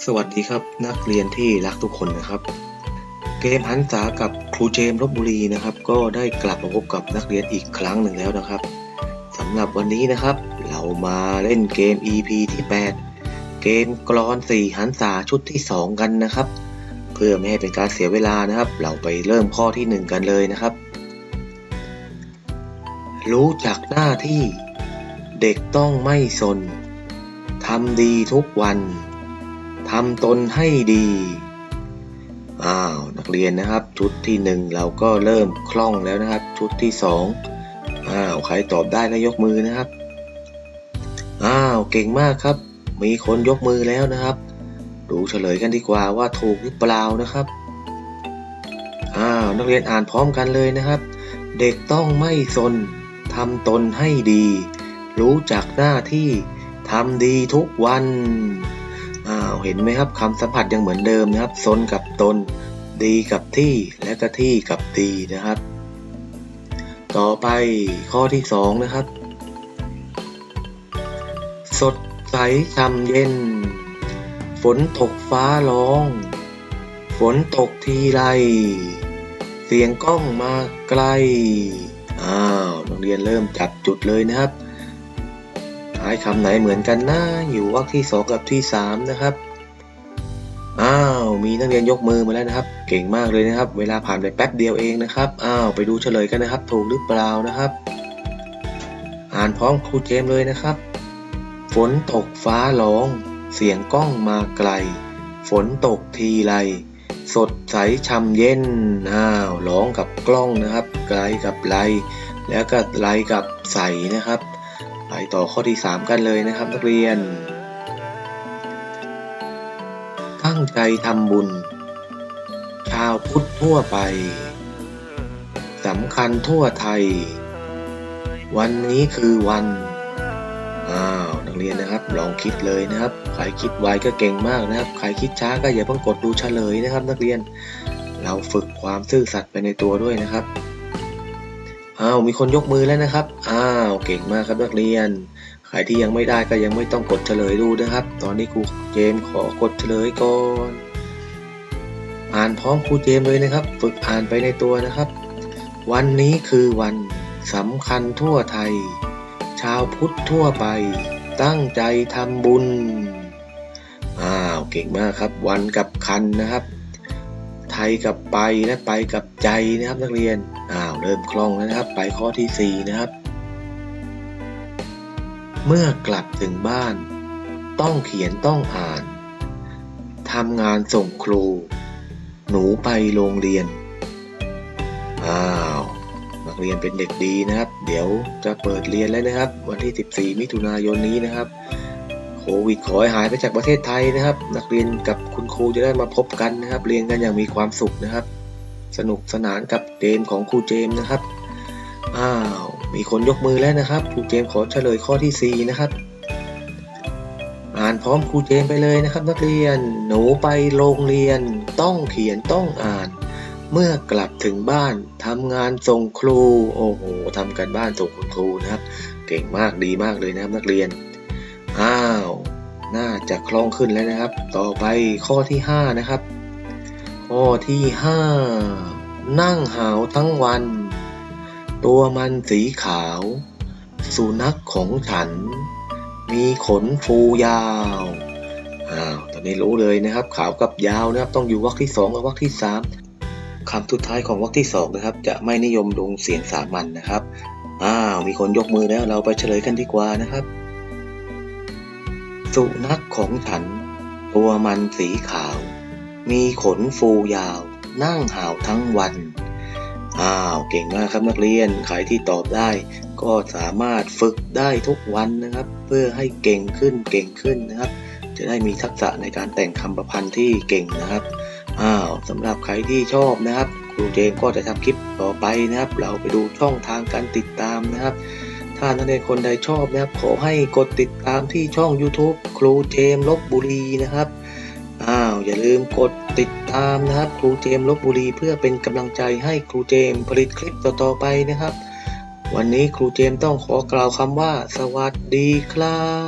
สวัสดีครับนักเรียนที่รักทุกคนนะครับ เกมหันษากับครูเจมลบบุรีนะครับ ก็ได้กลับมาพบกับนักเรียนอีกครั้งหนึ่งแล้วนะครับสำหรับวันนี้นะครับ เรามาเล่นเกม EP ที่ 8 เกมกรอนสี่หันษาชุดที่ 2 กันนะครับ เพื่อไม่ให้เป็นการเสียเวลานะครับ เราไปเริ่มข้อที่ 1 กันเลยนะครับ รู้จักหน้าที่เด็กต้องไม่สนทำดีทุกวัน ทำตนให้ดี อ้าว นักเรียนนะครับ ชุดที่หนึ่งเราก็เริ่มคล่องแล้วนะครับ ชุดที่สองอ้าว ใครตอบได้ก็ยกมือนะครับ อ้าว เก่งมากครับ มีคนยกมือแล้วนะครับ ดูเฉลยกันดีกว่าว่าถูกหรือเปล่านะครับ อ้าว นักเรียนอ่านพร้อมกันเลยนะครับ เด็กต้องไม่สนทำตนให้ดี รู้จักหน้าที่ทำดีทุกวัน อ้าวเห็นไหมครับคำสัมผัสยังเหมือนเดิมนะครับซนกับตน ดีกับที่และก็ที่กับดีนะครับ ต่อไปข้อที่สองนะครับ สดใสช่ำเย็น ฝนตกฟ้าร้อง ฝนตกทีไร เสียงกล้องมาไกลอ้าวนักเรียนเริ่มจับจุดเลยนะครับายคำไหนเหมือนกันนะ อยู่วรรคที่สองกับที่สามนะครับ อ้าว มีนักเรียนยกมือมาแล้วนะครับ เก่งมากเลยนะครับ เวลาผ่านไปแป๊บเดียวเองนะครับ อ้าว ไปดูเฉลยกันนะครับ ถูกหรือเปล่านะครับ อ่านพร้อมครูเจมเลยนะครับ ฝนตกฟ้าร้อง เสียงกล้องมาไกล ฝนตกทีไรสดใสช่ำเย็น อ้าวร้องกับกล้องนะครับ ไกลกับไลแล้วก็ไลกับใสนะครับ ไปต่อข้อที่ 3 กันเลยนะครับนักเรียน ตั้งใจทำบุญ ชาวพุทธทั่วไปสำคัญทั่วไทย วันนี้คือวันอ้าวนักเรียนนะครับลองคิดเลยนะครับใครคิดไวก็เก่งมากนะครับใครคิดช้าก็อย่าเพิ่งกดดูเฉลยนะครับ นักเรียน เราฝึกความซื่อสัตย์ไปในตัวด้วยนะครับ อ้าวมีคนยกมือแล้วนะครับ อ้าวเก่งมากครับนักเรียน ใครที่ยังไม่ได้ก็ยังไม่ต้องกดเฉลยดูนะครับ ตอนนี้ครูเจมส์ขอกดเฉลยก่อน อ่านพร้อมครูเจมส์เลยนะครับ ฝึกอ่านไปในตัวนะครับ วันนี้คือวันสำคัญทั่วไทย ชาวพุทธทั่วไป ตั้งใจทำบุญ อ้าวเก่งมากครับ วันกับคันนะครับ ไทยกับไปและไปกับใจนะครับนักเรียน อ้าวเริ่มคล่องแล้วนะครับ ไปข้อที่ 4 นะครับ เมื่อกลับถึงบ้าน ต้องเขียนต้องอ่านทำงานส่งครู หนูไปโรงเรียน อ้าวนักเรียนเป็นเด็กดีนะครับ เดี๋ยวจะเปิดเรียนแล้วนะครับ วันที่ 14 มิถุนายนนี้นะครับ โควิดขอให้หายไปจากประเทศไทยนะครับ นักเรียนกับคุณครูจะได้มาพบกันนะครับ เรียนกันอย่างมีความสุขนะครับ สนุกสนานกับเกมของครูเจมส์นะครับอ้าวมีคนยกมือแล้วนะครับครูเจมส์ขอเฉลยข้อที่4นะครับ อ่านพร้อมครูเจมส์ไปเลยนะครับ นักเรียนหนูไปโรงเรียนต้องเขียนต้องอ่าน เมื่อกลับถึงบ้านทำงานส่งครู โอ้โหทำกันบ้านส่งคุณครูนะครับ เก่งมากดีมากเลยนะครับนักเรียน อ้าว น่าจะคล่องขึ้นแล้วนะครับ ต่อไปข้อที่ 5 นะครับ ข้อที่ 5 นั่งหาวทั้งวัน ตัวมันสีขาว สุนัขของฉัน มีขนฟูยาว อ้าว ตอนนี้รู้เลยนะครับ ขาวกับยาวนะครับ ต้องอยู่วรรคที่ 2 กับวรรคที่ 3 คำสุดท้ายของวรรคที่ 2 นะครับ จะไม่นิยมลงเสียงสามัญนนะครับ อ้าว มีคนยกมือแล้ว เราไปเฉลยกันดีกว่านะครับ สุนัขของฉัน ตัวมันสีขาว มีขนฟูยาว นั่งหาวทั้งวัน อ้าว เก่งมากครับนักเรียน ใครที่ตอบได้ ก็สามารถฝึกได้ทุกวันนะครับ เพื่อให้เก่งขึ้นเก่งขึ้นนะครับ จะได้มีทักษะในการแต่งคำประพันธ์ที่เก่งนะครับอ้าวสำหรับใครที่ชอบนะครับ ครูเจมก็จะทำคลิปต่อไปนะครับ เราไปดูช่องทางการติดตามนะครับ ถ้านักเรียนคนใดชอบนะครับ ขอให้กดติดตามที่ช่อง YouTube ครูเจมลบบุรีนะครับอ้าวอย่าลืมกดติดตามนะครับ ครูเจมลบบุรีเพื่อเป็นกำลังใจให้ครูเจมผลิตคลิปต่อๆไปนะครับ วันนี้ครูเจมต้องขอกล่าวคำว่า สวัสดีครับ